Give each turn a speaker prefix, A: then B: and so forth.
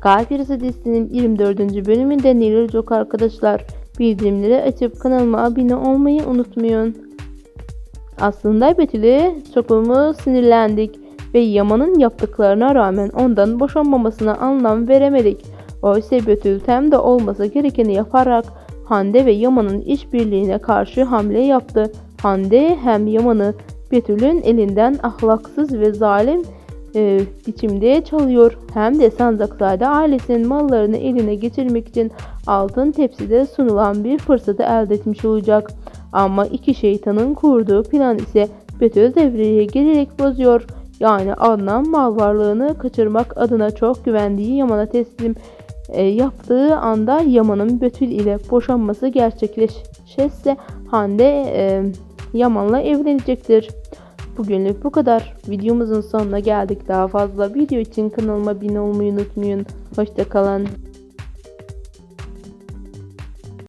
A: Kalpirisi dizisinin 24. bölümünde neler olacak arkadaşlar? Bildirimleri açıp kanalıma abone olmayı unutmayın. Aslında Betül'e çokumuz sinirlendik ve Yaman'ın yaptıklarına rağmen ondan boşanmamasına anlam veremedik. Oysa Betül hem de olması gerekeni yaparak Hande ve Yaman'ın işbirliğine karşı hamle yaptı. Hande hem Yaman'ı Betül'ün elinden ahlaksız ve zalim e, biçimde çalıyor. Hem de Sanzaksade ailesinin mallarını eline geçirmek için altın tepside sunulan bir fırsatı elde etmiş olacak. Ama iki şeytanın kurduğu plan ise Betül devreye girerek bozuyor. Yani Adnan mal varlığını kaçırmak adına çok güvendiği Yaman'a teslim e, yaptığı anda Yaman'ın Betül ile boşanması gerçekleşirse Hande e, Yaman'la evlenecektir. Bugünlük bu kadar. Videomuzun sonuna geldik. Daha fazla video için kanalıma abone olmayı unutmayın. Hoşçakalın.